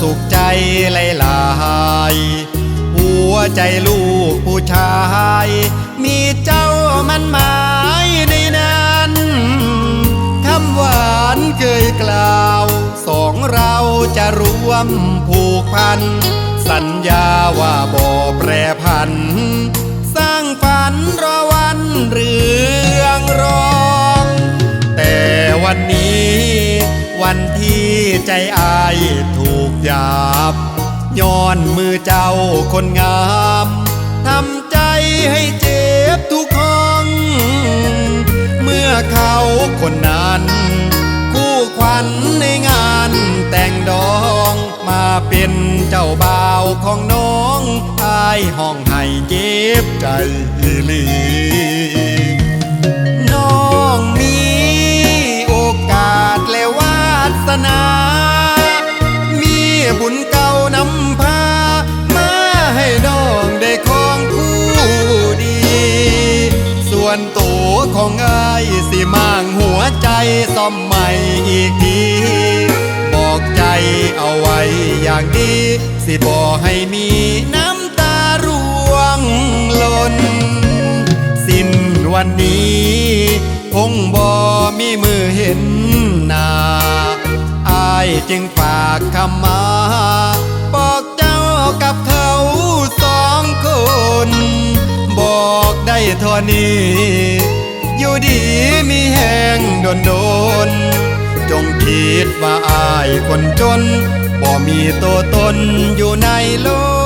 สุขใจไหลไหลายหัวใจลูกผู้ชาย มีเจ้ามันหมายในนั้นคำหวานเคยกล่าว สองเราจะรวมผูกพัน สัญญาว่าบ่แปรพัน สร้างฝันรอวันเรื่องรองแต่วันนี้ วันที่ใจอาย หยาบย้อนมือเจ้าคนงามทำใจให้เจ็บทุกห้อง เมื่อเขาคนนั้น คู่ขวัญในงานแต่งดองมาเป็นเจ้าบ่าวของน้องอายห้องให้เจ็บใจอีลี นำพา มาให้น้องได้ครองคู่ดี ส่วนตัวของอายสิมางหัวใจซ่อมใหม่อีกทีบอกใจเอาไว้อย่างดี สิบอกให้มีน้ำตาร่วงหล่น สิ้นวันนี้คงบ่มีมือเห็นหน้าอายจึงฝากคำมา บอกได้เท่านี้อยู่ดีมีแห้งโดนโดน จงคิดว่าอายคนจน บ่มีตัวตนอยู่ในโลก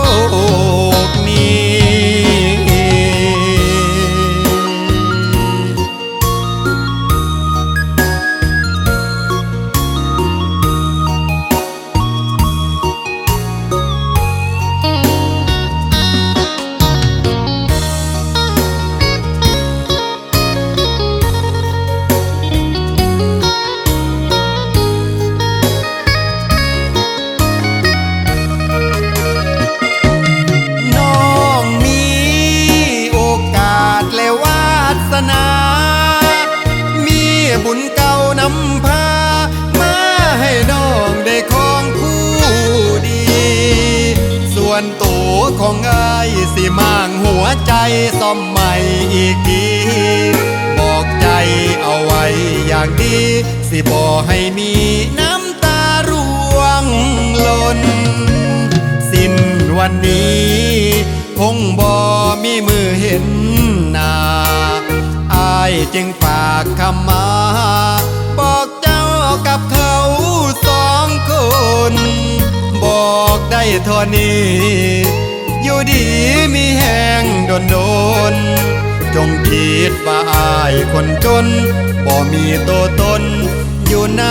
วนตัวของอายสิมางหัวใจซ่อมใหม่อีกทีบอกใจเอาไว้อย่างดี สิบอให้มีน้ำตาร่วงหล่น สิ้นวันนี้ คงบ่มีมือเห็นหน้าอายจึงฝากคำมา บอกได้เท่านี้ อยู่ดีมีแห้งโดนโดน จงคิดว่าอายคนจน บ่มีตัวตนอยู่ใน